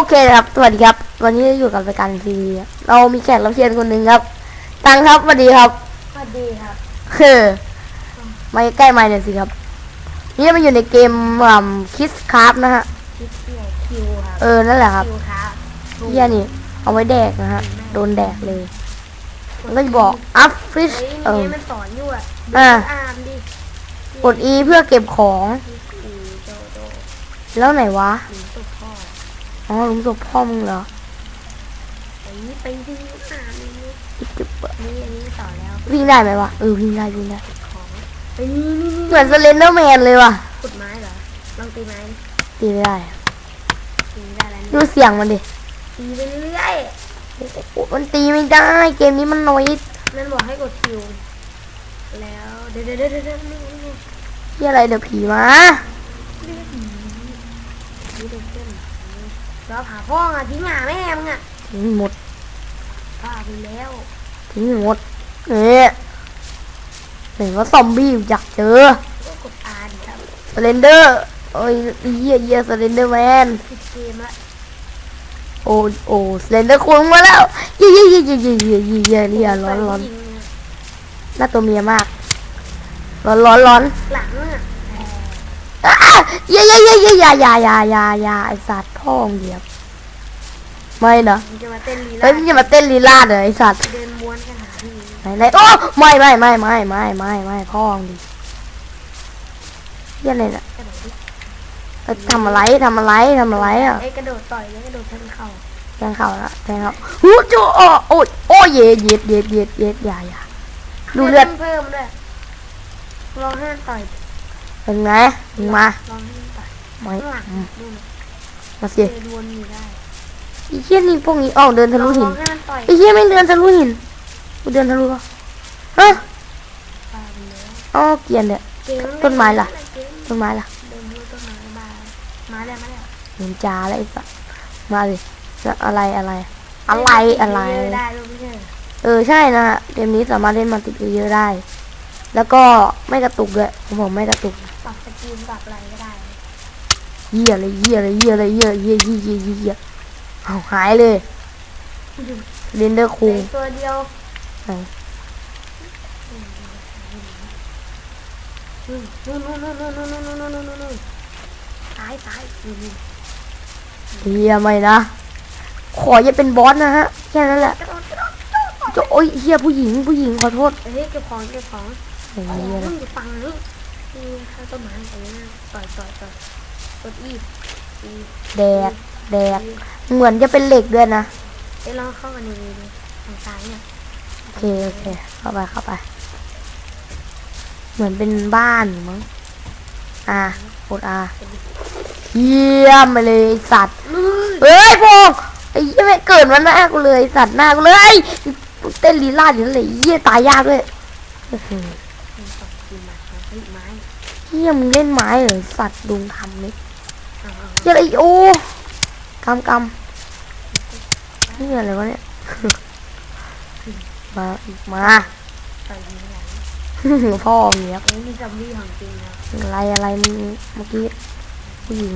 โอเคครับ สวัสดีครับ วันนี้อยู่กับรายการทีวีครับเรามีแขกรับเชิญคนหนึ่งครับ ตังครับสวัสดีครับสวัสดีครับเฮ้อมาใกล้ไม้หน่อยสิครับ นี่มันอยู่ในเกมคิสคราฟนะฮะคิดเสียคิวครับเออนั่นแหละครับคิวครับเฮียนี่ เอาไว้แดกนะฮะ โดนแดกเลยมันก็จะบอกอัพฟิชเฮ้ยเอมีอมันสอนอยู่อะอ่าอ่านดิกด E เพื่อเก็บของอือโดโดแล้วไหนวะหรื อตัวพ่ออ๋อหลุมศพพ่อมึงเหรอไอ้นี่ไปที่อ่านนี่จิ๊บจิ๊บเปิดนี่อันนี้สอนแล้ววิ่งได้ไหมวะเออวิ่งได้วิ่งได้ของไอ้นี่นี่นี่เหมือนสเลนเดอร์แมนเลยว่ะขุดไม้เหรอลองตีไม้ดิตีไม่ได้ตีได้แล้วดูนี่เสียงมันดิตีไปเรื่อยโอ้มันตีไม่ได้ เกมนี้มันน้อยนั่นบอกให้กดคิวแล้วเดี๋ยวเดี๋ยวเดี๋ยวเดี๋ยวนี่นี่ที่อะไรเดี๋ยวผีมานี่เด็กเต้น เราบหาพ่องอะทิ้งหาแม่มึงอะทิ้งหมดป้าไปแล้วทิ้งหมด เอ๊ะเห็นว่าซอมบี้อยากเจอก็กดอ่านครับสเลนเดอร์โอ้ยเยี่ยเยี่ยสเลนเดอร์แมนปิดเกมละโอ้โอ้สเลนเดอร์ควงมาแล้วเยี่ยเยี่ยเยี่ยเยี่ยเยี่ยเยี่ยเยี่ยร้อนร้อนน่าตัวเมียมาก ร้อนร้อนร้อนหลังอะ อ้าเยี่ยเยี่ยเยี่ยเยี่ยอยาอยาอยาอยาอยาไอสัตว์พ่องเดียบไม่นะมันจะมาเต้นลีเฮ้ลายมึงอย่มาเต้นลีลาดเลยไอสัตว์เดินม้วนกันหาที่ไหนไหนโอ้ไม่ไม่ไม่ไม่ไม่ไม่ไม่พ่องดิเยี่ยอะไรน่ะทำอะไรทำอะไรทำอะไรอะไอกระโดดต่อยแล้วกระโดดทันเข่าแทงเข่าละแทงเข่าหูโจโอ้โอ้ยโอ้ยเย็ดเย็ดเย็ดเย็ดเย็ดอย่าอย่าดูเลือดเพิ่มด้วยลองให้ต่อย เป็นไงมึงมาลองให้มันต่อยไม่ข้างหลังอืมดูนะมาเจสิดวนอยู่ได้ไอ้เหี้ยนี่พวกนี้ออกเดินทะลุหิลนองให้มันต่อยไอ้เหี้ยไม่เดินทะลุหินกูเดินทะลุปะฮะปาไปแล้วอ๋อเกลียนเนี่ย เกมต้นไม้ล่ะ เกมต้นไม้ล่ะเดินด้วยต้นไม้บายมาแล้วมาแล้วเห็นจาแล้วไอ้สัสมาสิจะอะไรอะไร อะไรอะไรเล่นได้ด้วยไม่ใช่เหรอเออใช่นะฮะเกมนี้สามารถเล่นมัลติเพลเยอร์ได้ แล้วก็ไม่กระตุกด้วยผมบอกไม่กระตุก ปรับสกิลปรับอะไรก็ได้เยี่ยเลยเยี่ยเลยเยี่ยเลยเยี่ยเยี่ยเยี่ยเยี่ยเยี่ยเยี่ยเอาหายเลยเรนเดอร์คุงเหลือตัวเดียวไหนนู่นนู่นนู่นนู่นนู่นนู่นนู่นนู่นนู่นนู่นซ้ายซ้ายนู่นนู่นเฮียไม่นะ ขออย่าเป็นบอสนะฮะ แค่นั้นแหละกระโดดกระโดดจะโอ้ยเฮียผู้หญิงผู้หญิงขอโทษเฮ้ยเก็บของเก็บของอย่างอ๋อนี้มึนะงอยู่ฝั่ง นี้นี่ข้างต้นไม้ตรงนี้ต่อยต่อยต่อยกดอีอีแดกแดกเหมือนจะเป็นเหล็กด้วยนะเอ้ยลองเข้ากันดูดูทางซ้ายเนี่ยโอเคโอเคเข้าไปเข้าไป เหมือนเป็นบ้านมั้งอะกดอาเยี่ยมไปเลยไอ้สัตว์เฮ้ยพงไอ้เหี้ยไม่เกิดมันหน้ากูเลยสัตว์หน้ากูเลยเต้นลีลาดอยู่นั่นเลยเหี้ยตายยากด้วย เหี้ยมึงเล่นไม้เหรอสัตว์ดุงทำนี่เอาเอาเหี้ยอะไรโอ้กำกำนี่อะไรวะเนี่ย มาอีกมาต่อยยิงหลังพ่อเมียเฮ้ยนี่ซอมบี้ของจริงนะอะไรอะไรมึงเมื่อกี้ผู้หญิง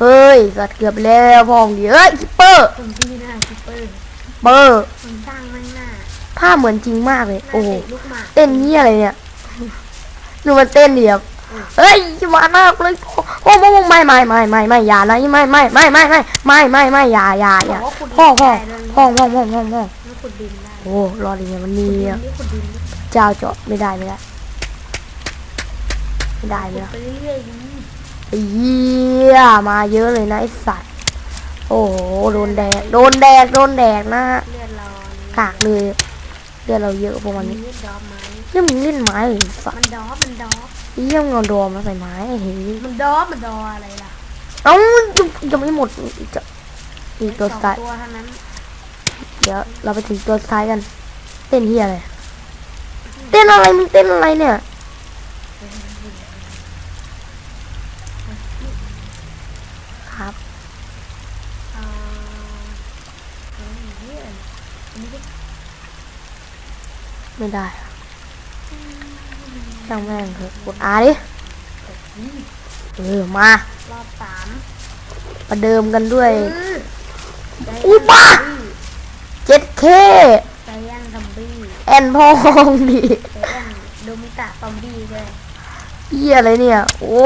เฮ้ยสัตว์เกือบแล้วพ่อมึงดิเอ้ยคิปเปอร์ซอมบี้หน้าคิปเปอร์เปอร์มันสร้างมันหน้าภาพเหมือนจริงมากเลยหน้าโอ้โหเตะลูกหมากเต้นเหี้ยอะไรเนี่ยดูมันเต้นเดียบ เอ้ยมาหน้ากเลยโอ้โหไม่ไม่ไม่ไม่ไม่อย่านะไม่ไม่ไม่ไม่ไม่ไม่ไม่ไม่อย่าอย่าอย่าบอกว่าพ่อพ่อพ่อพ่อพ่อพ่อพ่อโอ้รอดีไงมันมีขุดดินอะนี่ขุดดินนี่เจ้าเจาะไม่ได้ไม่ได้ไม่ได้ไม่ได้ไปเรื่อยๆดิไอ้เหี้ยมาเยอะเลยนะไอสัตว์โอ้โหโดนแดกโดนแดกโดนแดกนะฮะเลือดร้อนกากเลยเลือดเราเยอะพวกมัมันน นี้เลือดดอมไหมเรื่องมึงเล่นไม้เหรอสัตมัว์นดอฟมันดอฟไอ้เหี้ยมึงเอาโดมมาใส่ไม้ไอ้เฮ้ยมันดอฟมันดออะไรล่ะเอ้ายังยังไม่หมดอีกจะอีกตัวสสุอดงท้ายตัวเท่านั้นเดี๋ยวเราไปถึงตัวสุดท้ายกัน เต้นเฮียอะไรเต้นอะไรมึงเต้นอะไรเนี่ย ครับอ่าเฮ้ยเหี้ยอันนี้ก็ไม่ได้อะ ช่างแม่งเถอะกดอาดิเออมารอบสามประเดิมกันด้วยอืออุ้ยบ้าเจ็ดเคใจแอนซอมบี้แอนพองดิใจแอนโดมิตะซอมบี้ด้วยเหี้ยอะไรเนี่ย โอ้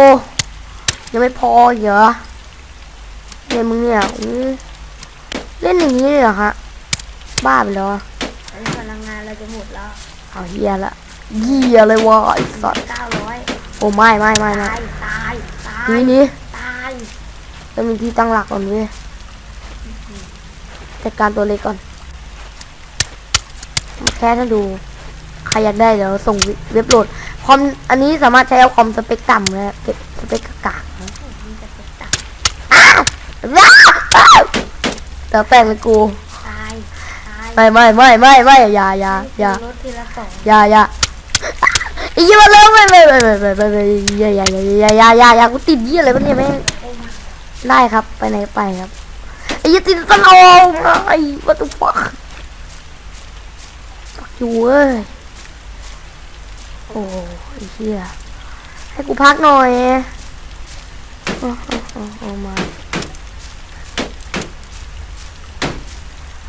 ยังไม่พออีกเหรอเนี่ยมึงเนี่ยอู้เล่นอย่างนี้เลยเหรอฮะ บ้าไปแล้วอะตอนนี้พลังงานเราจะหมดแล้ว เอาเหี้ยละ เหี้ยเลยวะไอ้สัสเก้าร้อยโอ้ไม่ไม่ไม่ไม่ตายตายตายนี่นี่ตายต้องมีที่ตั้งหลักก่อนเว้ยจัดการตัวเล็กก่อนแค่ถ้าดู ใครอยากได้เดี๋ยวส่งเว็บโหลดคอมอันนี้สามารถใช้เอาคอมสเปคต่ำนะเก็บสเปคกากๆนะมันจะเป็นตับอ้าวว้าวอ้าวเดี๋ยวแต่งเลยกูตายตายไม่ไม่ไม่ไม่ไม่อย่าอย่าอย่ารถทีละสองอย่าอย่า ไอีกมาเริ่มไม่ไม่ไม่ไม่ไม่ไม่ไม่อย่าอย่าอย่าอย่าอย่าอย่ายากูติดยี่อะไรปะเนี่ยแม่งโอ้มได้ครับไปไหนไปครับไอ้ยี่ติดตลงไอ้วัตถุฟักฟักอยู่เว้ยโอ้ไอ้เหี้ยให้กูพักหน่อยเอาเอาเอาเอามา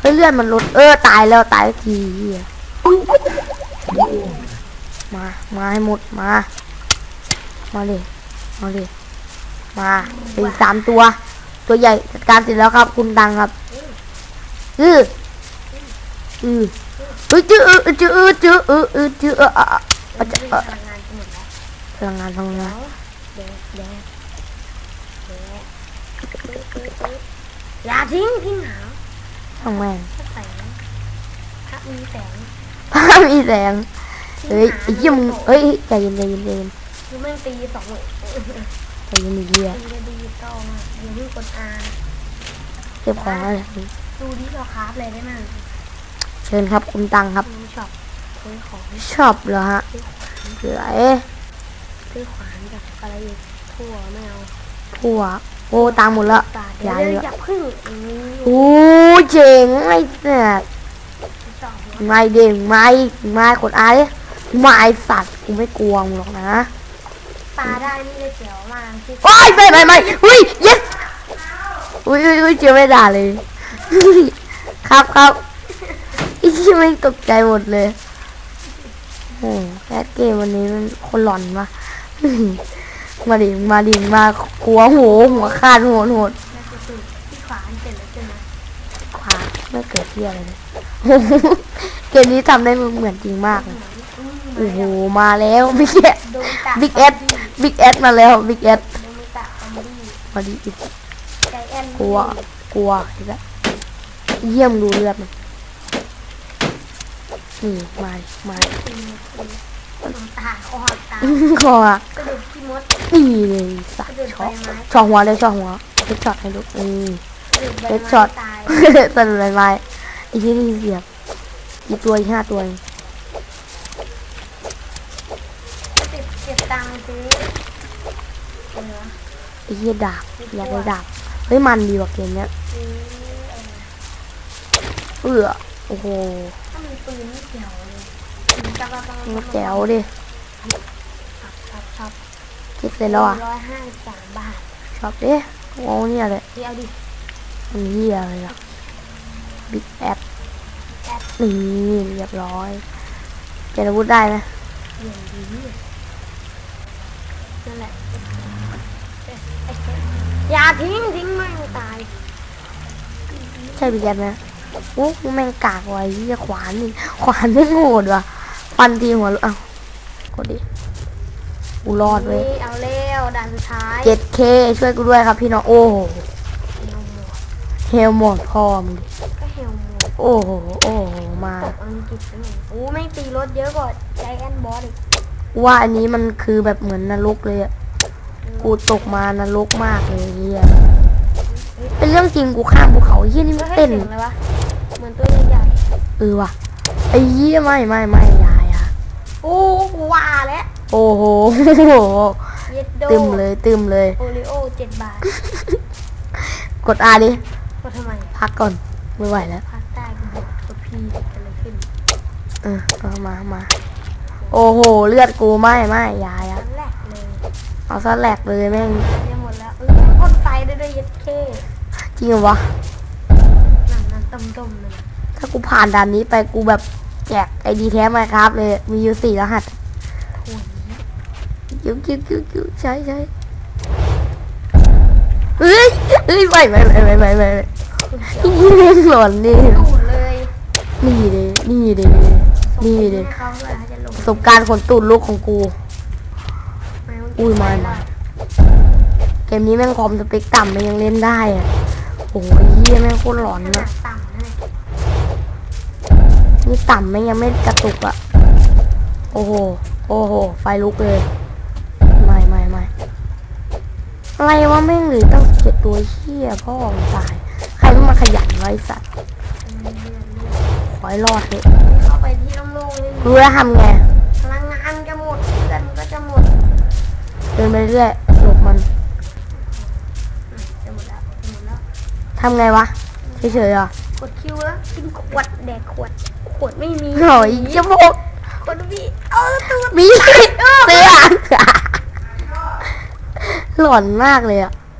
เฮ้ยเลื่อนมันลดเออตายแล้วตายทีเหี้ย มา มาให้หมด มา มาเลยมาเลยมาเป็นสามตัว ตัวใหญ่จัดการเสร็จแล้วครับ คุณตังครับ อืออือเอ้ยจื้อเออจื้อเออจื้อเออเอจื้อออเออตอนนี้พลังงานจะหมดแล้วพลังงานพลังงานเดี๋ยวเดี๋ยวเดี๋ยวอย่าทิ้งทิ้งหาวทางแม่งถ้ามีแสงพามีแสง เฮ้ยไอ้เหี้ยมึงเฮ้ยใจเย็นใจเย็นใจเย็นคือแม่งตีสองเลยใจเย็นไอ้เหี้ยตีได้ดีโตมากอย่าเพิ่งกดอาเก็บของอะไรดูดิเราคราฟเลยได้มั้ยเชิญครับคุณตังครับดูช็อปซื้อของชอบเหรอฮะซื้อขวานเหลือเอ๊ะซื้อขวานกับอะไรอีกทั่วไม่เอาผัวโอ้ตังค์หมดละบาทอย่าเดี๋ยวเยอะอย่าพึ่งอืมโอ้เจ๋งไอ้เนี่ยสองไม่เด้งไม่ไม่กดอาดิ ไม่ไอ้สัตว์กูไม่กลัวมึงหรอกนะปลาได้นี่เลยเจ๋วมากที่โอ้ยไม่ไม่ไม่เฮ้ย yes อุ้ยอุ้ยอุ้ยเจอไม่ด่าเลย ครับครับอีที่ไม่ตกใจหมดเลยโอ้แคสเกมวันนี้มันคนหลอนวะมาดิมาดิมาหัวโหหัวขาดหัวโหดน่าจะสุดที่ขวานเสร็จแล้วใช่ไหมขวาไม่เกิดที่อะไรเลยเกมนี้ทำได้เหมือนจริงมากเลย โอ้โหมาแล้วบิ๊กแอดโดนตะบิ๊กแอดบิ๊กแอดมาแล้วบิ๊กแอดโดนตะคอมบี้มาดิอีกใจแอนกลัวกลัวอีกแล้วเยี่ยมดูเลือดมันนี่มาดิมาดิน้ำตาคอหักตาคออะกระดูกที่มดนี่เลยสักตระว์ดูกช็ใบอตไม้ช็อตหัวเลยช็อตหัวเล็กช็อตให้ดูนี่กระดูกใบเล็กไม้ช็อตตายสนุกเลยไหมอีกที่นี่เสียบอีกตัวอีกห้าตัวเอง เก็บเก็ บตังค์ซื้อเนื้อไอ้เหี้ยดาบอยากได้ดาบเฮ้ยมันดีว่ะเกมเนี้ยซื้ออะไรเอือโอ้โหถ้ามีปืนนี่เจ๋วเลยจับจับมันแจ๋วดิครับครับครับคิดเสร็จแล้วอะร้อยห้าสิบสามบาทชอบดิโอ้เนี่ยเลยเดี๋ยวดิมันเหี้ยเลยอะบิ๊กแอดแอดนี่เรียบร้อยเจนอาวุธได้ไหมเดี๋ยวดี นั่นแหละอย่าทิ้งทิ้งไม่ตาย ใช่บิ๊กแอดไหมโอ้แม่งกากไว้เหี้ยขวานนี่ขวานไม่โหดว่ะฟันทีหัวรู้อ้าวกดดิกูรอดเว้ยนี่เอาเร็วด่านสุดท้ายเจ็ดเคช่วยกูด้วยครับพี่น้องโอ้โหเฮลหมดเฮลหมดพร้อมดิก็เฮลหมดโอ้โหโอ้โหมาตกอังกฤษไปหนึ่งโอ้ไม่งตีรถเยอะกว่าใจแอนบอสอีก ว่าอันนี้มันคือแบบเหมือนนรกเลยอะกูตกมานรกมากเลยเฮียเป็นเรื่องจริงกูข้ามภูเขาเฮียนี่เฮ้ไม่ยเต้นเสียงอะไรวะเหมือนตัวใหญ่เออว่ะไอ้เฮียไม่ไม่ไม่อยาอยาๆโอ้กูว่าแล้วโอ้โหเย็ดโดตึมเลยตึมเลยโอริโอเจ็ดบาท กดอาดิก็ทำไมพักก่อนไม่ไหวแล้วภาคใต้กูบอกกับพี่เกิดอะไรขึ้นเออเอามามา โอ้โห เลือดกูไม่ไม่อยาอยาครั้งแรกเลยเอาซะแหลกเลยแม่งเนี่ยหมดแล้วเออพ่นไฟได้ด้วยเย็ดเคจริงเหรอวะต้มๆเลยถ้ากูผ่านด่านนี้ไปกูแบบแจกไอดีแท้มาครับเลยมีอยู่สี่รหัสถั่วนี้กิ้วกิ้วกิ้วกิ้วใช่ใช่เฮ้ยเฮ้ยไปไปไปไปไปไปคุณเขียวยี่เล่นหล่นนี่ตูดเลยนี่เด้นี่เด้นี่เด้ ให้เขาเลยเขาจะลงประสบการณ์ขนตูดลูกของกูไม่ว่าอุ้ยมามาเกมนี้แม่งคอมสเปคต่ำมันยังเล่นได้อะโอ้ยเหี้ยแม่งโคตรหลอนขเลนายดต่ำนะนี่ต่ำแม่งยังไม่กระตุกอะโอ้โห โอ้โห ไฟลุกเลย ไม่ไม่ไม่อะไรวะแม่งเหรือต้องเจ็ดตัวเชี่ยพ่อมึงตาย ใครมันมาขยันไว้สัตว์เลือดเลือดขอให้รอดเถอะเข้าไปที่โล่งๆเลยรู้แล้วทำไงพลัง เดินไปเรื่อยหลบมันอืมจะหมดแล้วจะหมดแล้วทำไงวะเฉยๆอะกดคิวแล้วกินขวดแดกขวดขวดไม่มีหน่อยจะบอกขวดพี่เออตัวมีเสือหลอนมากเลยอะ